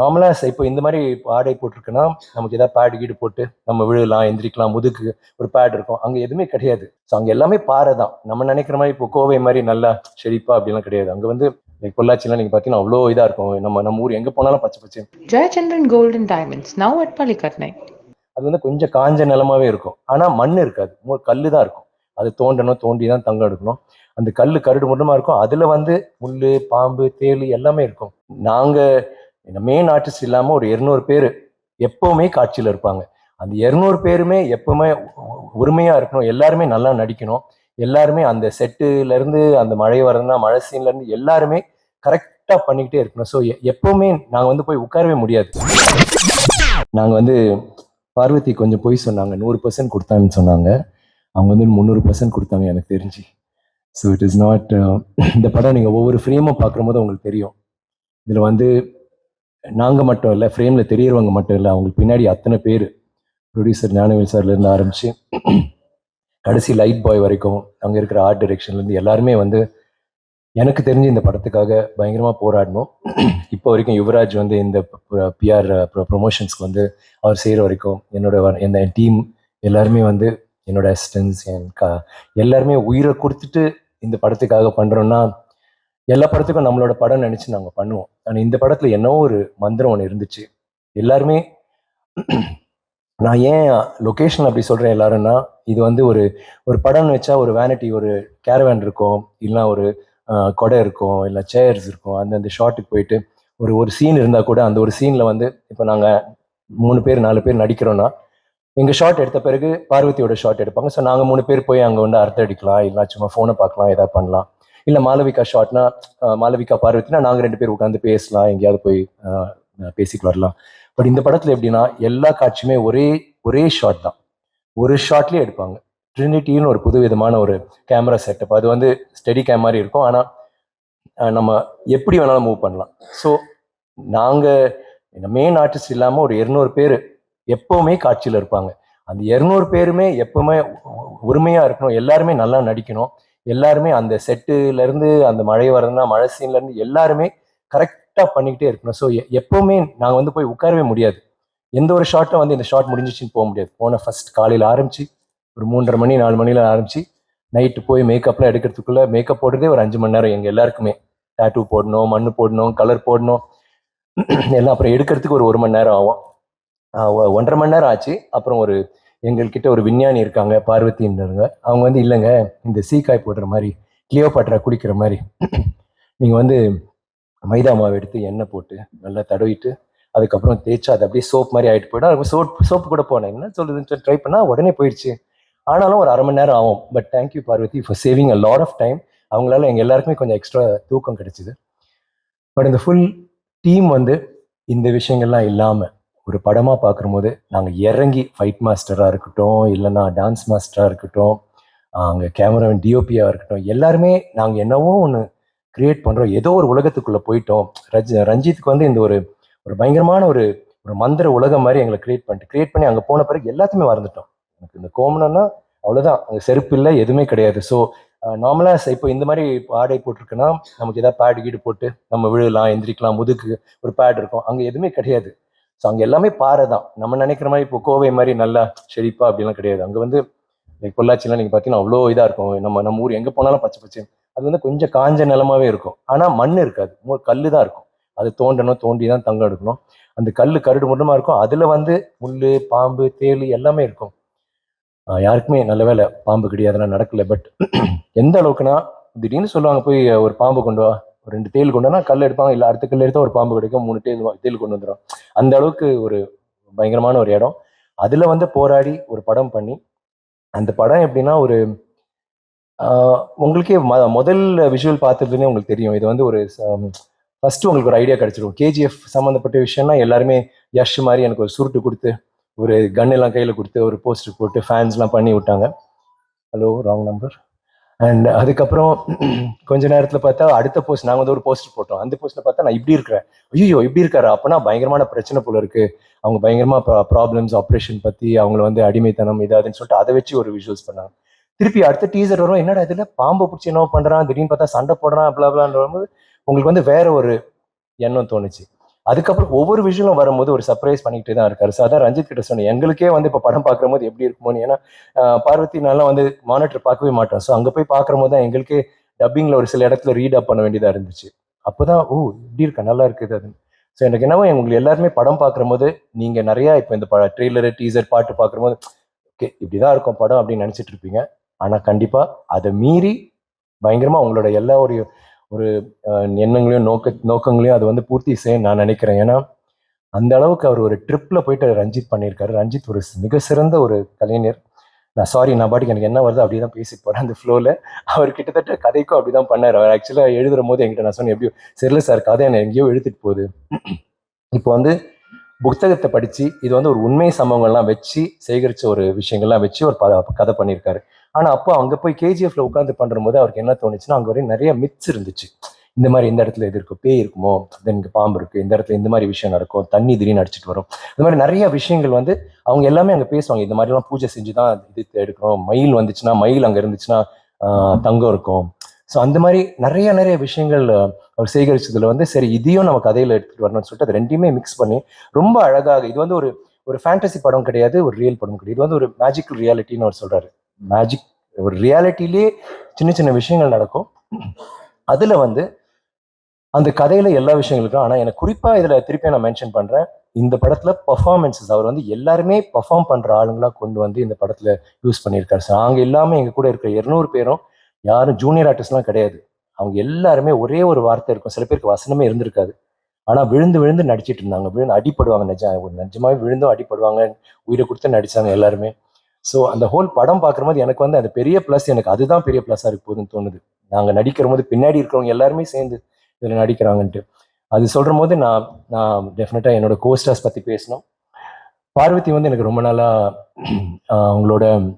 நார்மலாக இப்போ இந்த மாதிரி ஆடை போட்டிருக்குன்னா நமக்கு ஏதாவது பேட் கீடு போட்டு நம்ம விழுலாம் எந்திரிக்கலாம் முதுக்கு ஒரு பேட் இருக்கும். அங்கே எதுவுமே கிடையாது. ஸோ அங்கே எல்லாமே பாறை தான். நம்ம நினைக்கிற மாதிரி இப்போ கோவை மாதிரி நல்லா செழிப்பா அப்படிலாம் கிடையாது. அங்கே வந்து like பொள்ளாச்சிலாம் நீங்கள் பார்த்தீங்கன்னா அவ்வளோ இதாக இருக்கும். நம்ம நம்ம ஊர் எங்கே போனாலும் பச்சை பச்சை. Gold and Diamonds, now at Palikatnai. அது வந்து கொஞ்சம் காஞ்ச நிலமாவே இருக்கும். ஆனால் மண் இருக்காது. கல் தான் இருக்கும். அது தோண்டணும் தோண்டி தான் தங்கம் எடுக்கணும். அந்த கல் கரடு மட்டுமா இருக்கும். அதில் வந்து முள் பாம்பு தேள் எல்லாமே இருக்கும். நாங்கள் மெயின் ஆர்டிஸ்ட் இல்லாமல் ஒரு இருநூறு பேர் எப்பவுமே காட்சியில் இருப்பாங்க. அந்த இருநூறு பேருமே எப்பவுமே உரிமையாக இருக்கணும். எல்லாருமே நல்லா நடிக்கணும். எல்லாருமே அந்த செட்டுலேருந்து அந்த மழை வரதுனா மழை சீன்லேருந்து எல்லாருமே கரெக்டாக பண்ணிக்கிட்டே இருக்கணும். ஸோ எப்பவுமே நாங்கள் வந்து போய் உட்காரவே முடியாது. நாங்கள் வந்து பார்வதி கொஞ்சம் போய் சொன்னாங்க. நூறு பர்சன்ட் கொடுத்தாங்கன்னு சொன்னாங்க. அவங்க வந்து முந்நூறு பர்சன்ட் கொடுத்தாங்க எனக்கு தெரிஞ்சு. ஸோ இட் இஸ் நாட் இந்த படம் நீங்கள் ஒவ்வொரு ஃப்ரேமும் பார்க்குற போது உங்களுக்கு தெரியும். இதில் வந்து நாங்கள் மட்டும் இல்லை ஃப்ரேமில் தெரியறவங்க மட்டும் இல்லை அவங்களுக்கு பின்னாடி அத்தனை பேர். ப்ரொடியூசர் ஞானவேல் சார்லேருந்து ஆரம்பித்து கடைசி லைட் பாய் வரைக்கும் அங்கே இருக்கிற ஆர்ட் டிரெக்ஷன்லேருந்து எல்லாருமே வந்து எனக்கு தெரிஞ்சு இந்த படத்துக்காக பயங்கரமாக போராடணும். இப்போ வரைக்கும் யுவராஜ் வந்து இந்த பிஆர் ப்ரொமோஷன்ஸ்க்கு வந்து அவர் செய்கிற வரைக்கும் என்னோட வ- டீம் எல்லாருமே வந்து என்னோட அசிஸ்டன்ஸ் என் க எல்லாருமே உயிரை கொடுத்துட்டு இந்த படத்துக்காக பண்ணுறோன்னா எல்லா படத்துக்கும் நம்மளோட படம் நினச்சி நாங்கள் பண்ணுவோம். ஆனால் இந்த படத்தில் என்னவோ ஒரு மந்திரம் ஒன்று இருந்துச்சு. எல்லாருமே நான் ஏன் லொக்கேஷன் அப்படி சொல்கிறேன் எல்லாருன்னா இது வந்து ஒரு ஒரு படம்னு வச்சா ஒரு வேனிட்டி ஒரு கேரவேன் இருக்கும் இல்லைனா ஒரு கொடை இருக்கும் இல்லை சேர்ஸ் இருக்கும் அந்தந்த ஷாட்டுக்கு போயிட்டு ஒரு ஒரு சீன் இருந்தால் கூட அந்த ஒரு சீனில் வந்து இப்போ நாங்கள் மூணு பேர் நாலு பேர் நடிக்கிறோன்னா எங்கள் ஷாட் எடுத்த பிறகு பார்வதியோட ஷாட் எடுப்பாங்க. ஸோ நாங்கள் மூணு பேர் போய் அங்கே வந்து அர்த்தம் அடிக்கலாம் இல்லை சும்மா ஃபோனை பார்க்கலாம் எதாவது பண்ணலாம். இல்லை மாலவிகா ஷாட்னா மாலவிகா பார்வதினா நாங்கள் ரெண்டு பேர் உட்காந்து பேசலாம் எங்கேயாவது போய் ஆஹ், பேசிட்டு வரலாம். பட் இந்த படத்தில் எப்படின்னா எல்லா காட்சியுமே ஒரே ஒரே ஷாட் தான். ஒரு ஷாட்லேயே எடுப்பாங்க. ட்ரினிட்டின்னு ஒரு புது விதமான ஒரு கேமரா செட்டப். அது வந்து ஸ்டெடி கேம் மாதிரி இருக்கும். ஆனால் நம்ம எப்படி வேணாலும் மூவ் பண்ணலாம். ஸோ நாங்கள் மெயின் ஆர்டிஸ்ட் இல்லாமல் ஒரு இருநூறு பேர் எப்பவுமே காட்சியில் இருப்பாங்க. அந்த இருநூறு பேருமே எப்பவுமே உரிமையாக இருக்கணும். எல்லாருமே நல்லா நடிக்கணும். எல்லாருமே அந்த செட்டுல இருந்து அந்த மழை வரதுனா மழை சீன்ல இருந்து எல்லாருமே கரெக்டாக பண்ணிக்கிட்டே இருக்கணும். ஸோ எப்பவுமே நாங்கள் வந்து போய் உட்காரவே முடியாது. எந்த ஒரு ஷார்ட்டும் வந்து இந்த ஷார்ட் முடிஞ்சிச்சின்னு போக முடியாது. போன ஃபர்ஸ்ட் காலையில் ஆரம்பிச்சு ஒரு மூன்றரை மணி நாலு மணியில் ஆரம்பிச்சு நைட்டு போய் மேக்கப்லாம் எடுக்கிறதுக்குள்ள மேக்கப் போடுறதே ஒரு அஞ்சு மணி நேரம் எங்கள் எல்லாருக்குமே. டேட்டூ போடணும் மண் போடணும் கலர் போடணும் எல்லாம் அப்புறம் எடுக்கிறதுக்கு ஒரு ஒரு மணி நேரம் ஆகும். ஒ- ஒன்றரை மணி நேரம் ஆச்சு. அப்புறம் ஒரு எங்கள்கிட்ட ஒரு விஞ்ஞானி இருக்காங்க பார்வதின்றவங்க. அவங்க வந்து இல்லைங்க இந்த சீக்காய் போடுற மாதிரி கிளியோபாட்ரா குடிக்கிற மாதிரி நீங்கள் வந்து மைதா மாவு எடுத்து எண்ணெய் போட்டு நல்லா தடவிட்டு அதுக்கப்புறம் தேய்ச்சி அது அப்படியே சோப் மாதிரி ஆகிட்டு போயிடும். அதுக்கு சோப் சோப்பு கூட போனேன் என்ன சொல்லுதுன்னு சொல்லி ட்ரை பண்ணால் உடனே போயிடுச்சு ஆனாலும் ஒரு அரை மணி நேரம் ஆகும். But thank you Parvathi for saving a lot of time அவங்களால எங்கள் எல்லாருக்குமே கொஞ்சம் எக்ஸ்ட்ரா தூக்கம் கிடைச்சிது. பட் இந்த ஃபுல் டீம் வந்து இந்த விஷயங்கள்லாம் இல்லாமல் ஒரு படமாக பார்க்கும்போது நாங்கள் இறங்கி ஃபைட் மாஸ்டராக இருக்கட்டும் இல்லைன்னா டான்ஸ் மாஸ்டராக இருக்கட்டும் அங்கே கேமராவின் டிஓபியாக இருக்கட்டும் எல்லாருமே நாங்கள் என்னவோ ஒன்று க்ரியேட் பண்ணுறோம் ஏதோ ஒரு உலகத்துக்குள்ளே போயிட்டோம். ரஜ் ரஞ்சித்துக்கு வந்து இந்த ஒரு ஒரு பயங்கரமான ஒரு ஒரு மந்திர உலகம் மாதிரி எங்களை கிரியேட் பண்ணிட்டு க்ரியேட் பண்ணி அங்கே போன பிறகு எல்லாத்தையுமே மறந்துட்டோம். எனக்கு இந்த கோமனம்னா அவ்வளோதான் அங்கே செருப்பு இல்லை எதுவுமே கிடையாது. ஸோ நார்மலாக இப்போ இந்த மாதிரி ஆடை போட்டிருக்குன்னா நமக்கு ஏதாவது பேடு கீடு போட்டு நம்ம விழுலாம் எந்திரிக்கலாம் முதுக்கு ஒரு பேட் இருக்கும். அங்கே எதுவுமே கிடையாது. ஸோ அங்கே எல்லாமே பாறை தான். நம்ம நினைக்கிற மாதிரி இப்போ கோவை மாதிரி நல்லா செழிப்பா அப்படிலாம் கிடையாது. அங்கே வந்து லைக் பொள்ளாச்சிலாம் நீங்கள் பார்த்தீங்கன்னா அவ்வளோ இதாக இருக்கும். நம்ம நம்ம ஊர் எங்கே போனாலும் பச்சை பச்சை. அது வந்து கொஞ்சம் காஞ்ச நிலமாவே இருக்கும். ஆனால் மண் இருக்காது. கல் தான் இருக்கும். அது தோண்டணும் தோண்டி தான் தங்கம் எடுக்கணும். அந்த கல் கருடு மட்டுமா இருக்கும். அதில் வந்து முள் பாம்பு தேள் எல்லாமே இருக்கும். யாருக்குமே நல்ல வேலை. பாம்பு கிடையாதுலாம் அதெல்லாம் நடக்கல. பட் எந்த அளவுக்குன்னா திடீர்னு சொல்லுவாங்க போய் ஒரு பாம்பு கொண்டு வா. ரெண்டு தேள் கொண்டுனா கல் எடுப்பாங்க. இல்லை அடுத்த கல் எடுத்தால் ஒரு பாம்பு கிடைக்கும். மூணு தேல் தேல் கொண்டு வந்துடும் அந்த அளவுக்கு ஒரு பயங்கரமான ஒரு இடம். அதில் வந்து போராடி ஒரு படம் பண்ணி அந்த படம் எப்படின்னா ஒரு உங்களுக்கே ம முதல் விஷுவல் பார்த்ததுலேயே உங்களுக்கு தெரியும். இது வந்து ஒரு ஃபஸ்ட்டு உங்களுக்கு ஒரு ஐடியா கிடைச்சிரும். கேஜிஎஃப் சம்மந்தப்பட்ட விஷயம்னா எல்லாருமே யஷ் மாதிரி எனக்கு ஒரு சுருட்டு கொடுத்து ஒரு கன் எல்லாம் கையில் கொடுத்து ஒரு போஸ்டர் போட்டு ஃபேன்ஸ்லாம் பண்ணி விட்டாங்க. ஹலோ ராங் நம்பர் அண்ட் அதுக்கப்புறம் கொஞ்ச நேரத்தில் பார்த்தா அடுத்த போஸ்ட் நாங்கள் வந்து ஒரு போஸ்டர் போட்டோம் அந்த போஸ்ட்டில் பார்த்தா நான் இப்படி இருக்கிறேன் ஐயோ இப்படி இருக்காரு அப்போனா பயங்கரமான பிரச்சனை போல இருக்கு அவங்க பயங்கரமா ப்ராப்ளம்ஸ் ஆப்ரேஷன் பற்றி அவங்கள வந்து அடிமைத்தனம் இதாதுன்னு சொல்லிட்டு அதை வச்சு ஒரு விஷுவல்ஸ் பண்ணாங்க திருப்பி அடுத்த டீசர் வரும் என்னடா இதில் பாம்பை பிடிச்சி என்ன பண்ணுறான் திடீர்னு பார்த்தா சண்டை போடுறான் அப்படிலான்னு வரும்போது உங்களுக்கு வந்து வேற ஒரு எண்ணம் தோணுச்சு அதுக்கப்புறம் ஒவ்வொரு விஷயங்களும் வரும்போது ஒரு சர்ப்ரைஸ் பண்ணிக்கிட்டே தான் இருக்காரு. ஸோ அதான் ரஞ்சித் கிட்ட சொன்னேன் எங்களுக்கே வந்து இப்போ படம் பார்க்குற போது எப்படி இருக்குமோன்னு? ஏன்னா ஆஹ் பார்வதி வந்து மானிட்டர் பார்க்கவே மாட்டோம். ஸோ அங்கே போய் பார்க்குற போது தான் எங்களுக்கே டப்பிங்கில் ஒரு சில இடத்துல ரீட் அப் பண்ண வேண்டியதாக இருந்துச்சு. அப்போ தான் ஓ இப்படி இருக்கா? நல்லா இருக்குது அது ஸோ எனக்கு என்னவோ உங்களுக்கு எல்லாருமே படம் பார்க்குற போது நீங்கள் நிறையா இப்போ இந்த ப ட்ரெய்லரு டீசர் பாட்டு பார்க்குற போது ஓகே இப்படி தான் இருக்கும் படம் அப்படின்னு நினச்சிட்டு இருப்பீங்க. ஆனால் கண்டிப்பாக அதை மீறி பயங்கரமாக உங்களோட எல்லா ஒரு ஒரு எண்ணங்களையும் நோக்க நோக்கங்களையும் அது வந்து பூர்த்தி செய்ய நான் நினைக்கிறேன். ஏன்னா அந்த அளவுக்கு அவர் ஒரு ட்ரிப்பில் போயிட்டு ரஞ்சித் பண்ணியிருக்காரு. ரஞ்சித் ஒரு மிக சிறந்த ஒரு கலைஞர். நான் சாரி நான் பாட்டுக்கு எனக்கு என்ன வருது அப்படி தான் பேசிட்டு போகிறேன் அந்த ஃப்ளோவில் அவர் கிட்டத்தட்ட கதைக்கும் அப்படி தான் பண்ணார். அவர் ஆக்சுவலாக எழுதுகிற போது என்கிட்ட நான் சொன்னேன் எப்படியோ சரியில்ல சார் கதை என்னை எங்கேயோ எழுதிட்டு போகுது. இப்போ வந்து புத்தகத்தை படித்து இது வந்து ஒரு உண்மை சம்பவங்கள்லாம் வச்சு சேகரித்த ஒரு விஷயங்கள்லாம் வச்சு ஒரு கதை பண்ணியிருக்காரு. ஆனால் அப்போ அங்கே போய் கேஜிஎஃப்ல உட்காந்து பண்ணும்போது அவருக்கு என்ன தோணுச்சுன்னா அங்கே வரையும் நிறைய மித்ஸ் இருந்துச்சு. இந்த மாதிரி இந்த இடத்துல இது இருக்கும் பேய் இருக்குமோ தென் இங்கே பாம்பு இருக்குது இந்த இடத்துல இந்த மாதிரி விஷயம் நடக்கும் தண்ணி திடீர்னு அடிச்சிட்டு வரும். இந்த மாதிரி நிறைய விஷயங்கள் வந்து அவங்க எல்லாமே அங்கே பேசுவாங்க. இந்த மாதிரிலாம் பூஜை செஞ்சு தான் இது எடுக்கிறோம். மயில் வந்துச்சுன்னா மயில் அங்கே இருந்துச்சுன்னா தங்கம் இருக்கும். ஸோ அந்த மாதிரி நிறைய நிறைய விஷயங்கள் அவர் சேகரிச்சதுல வந்து சரி இதையும் நம்ம கதையில் எடுத்துகிட்டு வரணும்னு சொல்லிட்டு அது ரெண்டையுமே மிக்ஸ் பண்ணி ரொம்ப அழகாக இது வந்து ஒரு ஒரு ஃபேண்டசி படம் கிடையாது ஒரு ரியல் படம் கிடையாது. இது வந்து ஒரு மேஜிக்கல் ரியாலிட்டின்னு அவர் சொல்றாரு. மேஜிக் ஒரு ரியாலிட்டிலே சின்ன சின்ன விஷயங்கள் நடக்கும். அதில் வந்து அந்த கதையில் எல்லா விஷயங்களுக்கும் ஆனால் எனக்கு குறிப்பாக இதில் திருப்பி நான் மென்ஷன் பண்ணுறேன் இந்த படத்தில் பர்ஃபார்மன்ஸஸ் அவர் வந்து எல்லாருமே பர்ஃபார்ம் பண்ணுற ஆளுங்களாக கொண்டு வந்து இந்த படத்தில் யூஸ் பண்ணியிருக்காரு. சார் நாங்கள் எல்லாமே எங்கள் கூட இருக்கிற இரநூறு பேரும் யாரும் ஜூனியர் ஆர்டிஸ்ட்லாம் கிடையாது. அவங்க எல்லாருமே ஒரே ஒரு வார்த்தை இருக்கும். சில பேருக்கு வசனமே இருந்திருக்காது. ஆனால் விழுந்து விழுந்து நடிச்சிட்டு இருந்தாங்க. விழுந்து அடிப்படுவாங்க. நிஜம் நிஜமாவே விழுந்தும் அடிப்படுவாங்க உயிரை கொடுத்து நடிச்சாங்க எல்லாருமே. ஸோ அந்த ஹோல் படம் பார்க்குற போது எனக்கு வந்து அந்த பெரிய ப்ளஸ் எனக்கு அதுதான் பெரிய ப்ளஸ்ஸாக இருக்க போதுன்னு தோணுது. நாங்கள் நடிக்கிற போது பின்னாடி இருக்கிறவங்க எல்லாருமே சேர்ந்து இதில் நடிக்கிறாங்கன்ட்டு. அது சொல்கிற போது நான் நான் டெஃபினட்டாக என்னோட கோஸ்டர்ஸ் பற்றி பேசணும். பார்வதி வந்து எனக்கு ரொம்ப நாளாக அவங்களோட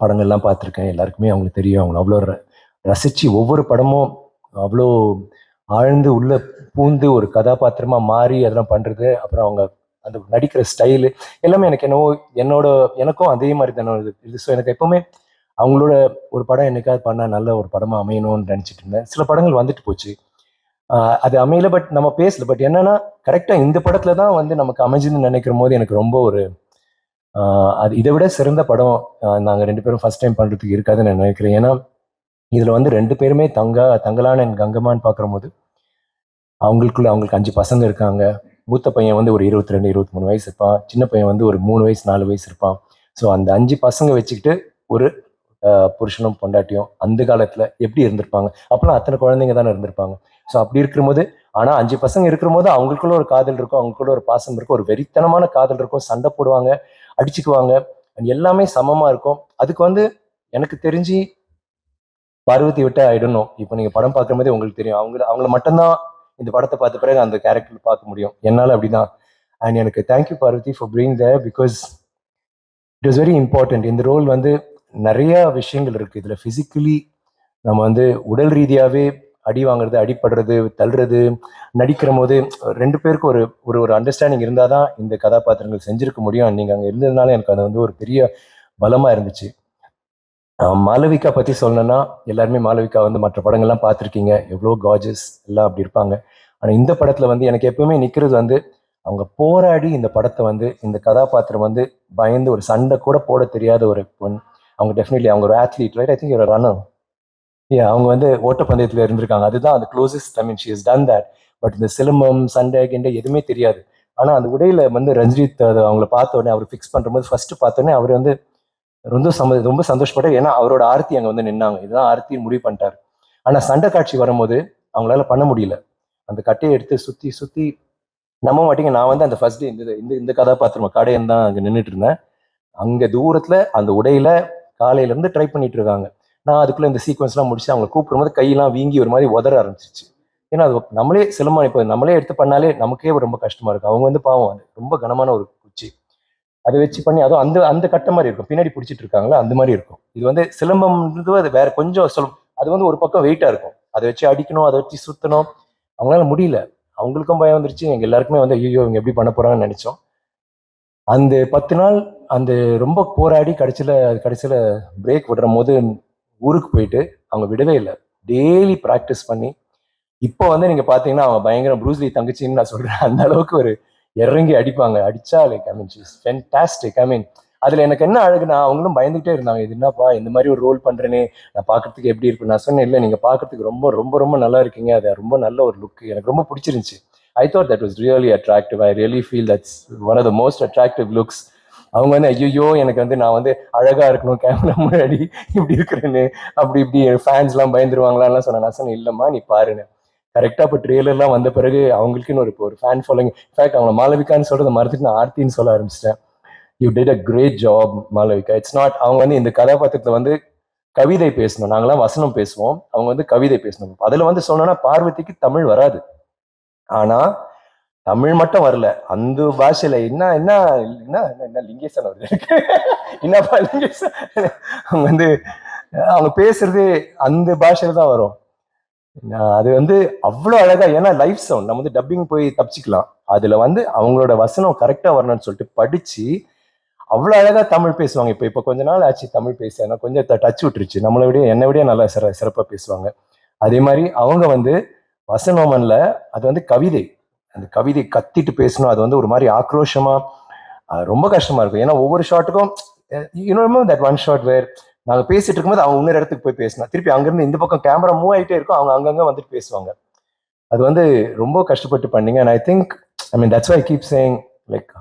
படங்கள்லாம் பார்த்துருக்கேன். எல்லாருக்குமே அவங்களுக்கு தெரியும். அவங்க அவ்வளோ ர- ஒவ்வொரு படமும் அவ்வளோ ஆழ்ந்து உள்ள பூந்து ஒரு கதாபாத்திரமாக மாறி அதெல்லாம் பண்ணுறது அப்புறம் அவங்க அந்த நடிக்கிற ஸ்டைலு எல்லாமே எனக்கு என்னவோ என்னோட எனக்கும் அதே மாதிரி தானே இது. ஸோ எனக்கு எப்பவுமே அவங்களோட ஒரு படம் என்னைக்காவது பண்ணால் நல்ல ஒரு படமாக அமையணும்னு நினச்சிட்டு இருந்தேன். சில படங்கள் வந்துட்டு போச்சு. அது அமையல பட் நம்ம பேசல. பட் என்னன்னா கரெக்டாக இந்த படத்துல தான் வந்து நமக்கு அமைஞ்சுன்னு நினைக்கிற போது எனக்கு ரொம்ப ஒரு அது இதை விட சிறந்த படம் நாங்கள் ரெண்டு பேரும் ஃபர்ஸ்ட் டைம் பண்ணுறதுக்கு இருக்காதுன்னு நான் நினைக்கிறேன். ஏன்னா இதில் வந்து ரெண்டு பேருமே தங்கா தங்கலான் அண்ட் கங்கம்மான்னு பார்க்குற போது அவங்களுக்குள்ள அவங்களுக்கு அஞ்சு பசங்க இருக்காங்க. மூத்த பையன் வந்து ஒரு இருபத்தி ரெண்டு இருபத்தி மூணு வயசு இருப்பான். சின்ன பையன் வந்து ஒரு மூணு வயசு நாலு வயசு இருப்பான். ஸோ அந்த அஞ்சு பசங்க வச்சுக்கிட்டு ஒரு புருஷனும் பொண்டாட்டியும் அந்த காலத்தில் எப்படி இருந்திருப்பாங்க? அப்போலாம் அத்தனை குழந்தைங்க தானே இருந்திருப்பாங்க. ஸோ அப்படி இருக்கும்போது ஆனால் அஞ்சு பசங்க இருக்கிற போது அவங்களுக்குள்ள ஒரு காதல் இருக்கும் அவங்களுக்குள்ள ஒரு பாசம் இருக்கும் ஒரு வெறித்தனமான காதல் இருக்கும் சண்டை போடுவாங்க அடிச்சுக்குவாங்க எல்லாமே சமமாக இருக்கும். அதுக்கு வந்து எனக்கு தெரிஞ்சு பார்வதி விட்டு ஆயிடணும். இப்போ நீங்கள் படம் பார்க்குற போதே உங்களுக்கு தெரியும். அவங்க அவங்கள மட்டும்தான் இந்த படத்தை பார்த்த பிறகு அந்த கேரக்டர் பார்க்க முடியும். என்னால் அப்படிதான் அண்ட் எனக்கு thank you Parvathi for பிரீங் the because it is very important இந்த ரோல் வந்து நிறைய விஷயங்கள் இருக்கு. இதில் ஃபிசிக்கலி நம்ம வந்து உடல் ரீதியாகவே அடி வாங்குறது அடிப்படுறது தள்ளுறது நடிக்கிற போது ரெண்டு பேருக்கு ஒரு ஒரு ஒரு அண்டர்ஸ்டாண்டிங் இருந்தால் தான் இந்த கதாபாத்திரங்கள் செஞ்சிருக்க முடியும். நீங்கள் அங்கே இருந்ததுனால எனக்கு அது வந்து ஒரு பெரிய பலமாக இருந்துச்சு. மாலவிகா பற்றி சொல்லணும்னா எல்லாருமே மாலவிகா வந்து மற்ற படங்கள்லாம் பார்த்துருக்கீங்க. எவ்வளோ காஜஸ் எல்லாம் அப்படி இருப்பாங்க. ஆனால் இந்த படத்தில் வந்து எனக்கு எப்பவுமே நிற்கிறது வந்து அவங்க போராடி இந்த படத்தை வந்து இந்த கதாபாத்திரம் வந்து பயந்து ஒரு சண்டை கூட போட தெரியாத ஒரு பொண். அவங்க டெஃபினெட்லி அவங்க ஒரு ஆத்லீட் ரைட் ஐ திங்க் ஒரு ரன்னர் ஏ அவங்க வந்து ஓட்டப்பந்தயத்தில் இருந்திருக்காங்க. அதுதான் அந்த closest I mean she is done that but இந்த சிலம்பம் சண்டை கிண்டை எதுவுமே தெரியாது. ஆனால் அந்த உடையில வந்து ரஞ்சித் அதை அவங்கள பார்த்த உடனே அவர் ஃபிக்ஸ் பண்ணும்போது ஃபர்ஸ்ட் பார்த்தோன்னே அவர் வந்து ரொம்ப சம ரொம்ப சந்தோஷப்பட்டார் ஏன்னா அவரோட ஆர்த்தி அங்கே வந்து நின்னாங்க. இதுதான் ஆர்த்தின்னு முடிவு பண்ணிட்டார். ஆனால் சண்டை காட்சி வரும்போது அவங்களால பண்ண முடியல. அந்த கட்டையை எடுத்து சுற்றி சுற்றி நம்ம மாட்டிங்க. நான் வந்து அந்த ஃபர்ஸ்ட் டே இந்த இந்த இந்த கதாபாத்திரம் கடையன் தான் அங்கே நின்றுட்டு இருந்தேன். அங்கே தூரத்தில் அந்த உடையில காலையிலேருந்து ட்ரை பண்ணிட்டு இருக்காங்க. நான் அதுக்குள்ளே இந்த சீக்வன்ஸ்லாம் முடிச்சு அவங்க கூப்பிடும்போது கையெல்லாம் வீங்கி ஒரு மாதிரி உதற ஆரம்பிச்சிச்சு ஏன்னா அது நம்மளே சிலம்பம் இப்போ நம்மளே எடுத்து பண்ணாலே நமக்கே ரொம்ப கஷ்டமா இருக்கும். அவங்க வந்து பாவம் அது ரொம்ப கனமான ஒரு குச்சி. அதை வச்சு பண்ணி அதுவும் அந்த அந்த கட்ட மாதிரி இருக்கும். பின்னாடி பிடிச்சிட்டு இருக்காங்களா? அந்த மாதிரி இருக்கும். இது வந்து சிலம்பம்ன்றது அது வேற கொஞ்சம் சொல் அது வந்து ஒரு பக்கம் வெயிட்டா இருக்கும். அதை வச்சு அடிக்கணும் அதை வச்சு சுத்தணும். அவங்களால முடியல. அவங்களுக்கும் பயம் வந்துருச்சு. எங்க எல்லாருக்குமே வந்து ஐயோ இவங்க எப்படி பண்ண போறாங்கன்னு நினைச்சோம். அந்த பத்து நாள் அந்த ரொம்ப போராடி கடைசியில கடைசியில பிரேக் விடுற போது ஊருக்கு போயிட்டு அவங்க விடவே இல்லை. டெய்லி ப்ராக்டிஸ் பண்ணி இப்போ வந்து நீங்க பாத்தீங்கன்னா அவன் பயங்கர ப்ரூஸ்லி தங்கச்சின்னு நான் சொல்றேன். அந்த அளவுக்கு ஒரு இறங்கி அடிப்பாங்க. அடிச்சா like I mean she's fantastic I mean அதுல எனக்கு என்ன அழகுனா அவங்களும் பயந்துகிட்டே இருந்தாங்க. இது என்னப்பா இந்த மாதிரி ஒரு ரோல் பண்றேனே. நான் பார்க்குறதுக்கு எப்படி இருப்பேன் நான் சொன்னேன் இல்லை நீங்க பார்க்குறதுக்கு ரொம்ப ரொம்ப ரொம்ப நல்லா இருக்கீங்க. அது ரொம்ப நல்ல ஒரு லுக் எனக்கு ரொம்ப பிடிச்சிருந்துச்சு. I thought that was really attractive I really feel that's one of the most attractive looks அவங்க வந்து ஐயோ எனக்கு வந்து நான் வந்து அழகா இருக்கணும் கேமரா முன்னாடி இப்படி இருக்கிறேன்னு அப்படி இப்படி ஃபேன்ஸ்லாம் பயந்துருவாங்களான்லாம் சொன்னேன். நான் சொன்னேன் இல்லைம்மா நீ பாருன்னு. கரெக்டாக இப்போ ட்ரெய்லர்லாம் வந்த பிறகு அவங்களுக்குன்னு ஒரு இப்போ ஒரு ஃபேன் ஃபாலோயிங் இன்ஃபேக்ட் அவங்க மாலவிகான்னு சொல்றதை மறந்துட்டு நான் ஆர்த்தின்னு சொல்ல ஆரம்பிச்சிட்டேன். You did a great job Malavika it's not அவங்க வந்து இந்த கதாபாத்திரத்தில் வந்து கவிதை பேசணும். நாங்களாம் வசனம் பேசுவோம். அவங்க வந்து கவிதை பேசணும். அதில் வந்து சொன்னோன்னா பார்வதிக்கு தமிழ் வராது. ஆனால் தமிழ் மட்டும் வரல. அந்த பாஷையில என்ன என்ன என்ன என்ன லிங்கேசன் வருது என்னப்பா லிங்கேசன்? அவங்க வந்து அவங்க பேசுறது அந்த பாஷையில தான் வரும். அது வந்து அவ்வளோ அழகா ஏன்னா லைஃப் சவுண்ட் நம்ம வந்து டப்பிங் போய் தப்பிச்சுக்கலாம். அதுல வந்து அவங்களோட வசனம் கரெக்டா வரணும்னு சொல்லிட்டு படிச்சு அவ்வளோ அழகாக தமிழ் பேசுவாங்க. இப்போ இப்போ கொஞ்ச நாள் ஆச்சு தமிழ் பேச. ஏன்னா கொஞ்சம் டச் விட்டுருச்சு. நம்மளை விட என்னை விட நல்லா சிற சிறப்பாக பேசுவாங்க. அதே மாதிரி அவங்க வந்து வசனோமனில் அது வந்து கவிதை. அந்த கவிதை கத்திட்டு பேசணும். அது வந்து ஒரு மாதிரி ஆக்ரோஷமாக ரொம்ப கஷ்டமாக இருக்கும். ஏன்னா ஒவ்வொரு ஷாட்டுக்கும் இன்னொரு தட் ஒன் ஷாட் வேர் நாங்கள் பேசிட்டு இருக்கும்போது அவங்க இன்னொரு இடத்துக்கு போய் பேசினா திருப்பி அங்கேருந்து இந்த பக்கம் கேமரா மூவ் ஆகிட்டே இருக்கும். அவங்க அங்கங்கே வந்துட்டு பேசுவாங்க. அது வந்து ரொம்ப கஷ்டப்பட்டு பண்ணீங்க. And I think I mean that's I keep saying like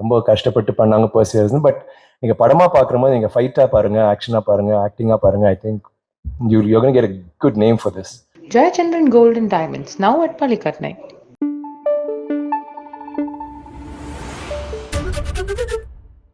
ரொம்ப கஷ்டப்பட்டு பண்ணாங்க பர்சியர்ஸ் பட் நீங்க படமா பார்க்குற போது நீங்க ஃபைட்டா பாருங்க ஆக்ஷனா பாருங்க ஆக்டிங்கா பாருங்க I think you you gonna get good name for this Jayachandran golden diamonds now now at night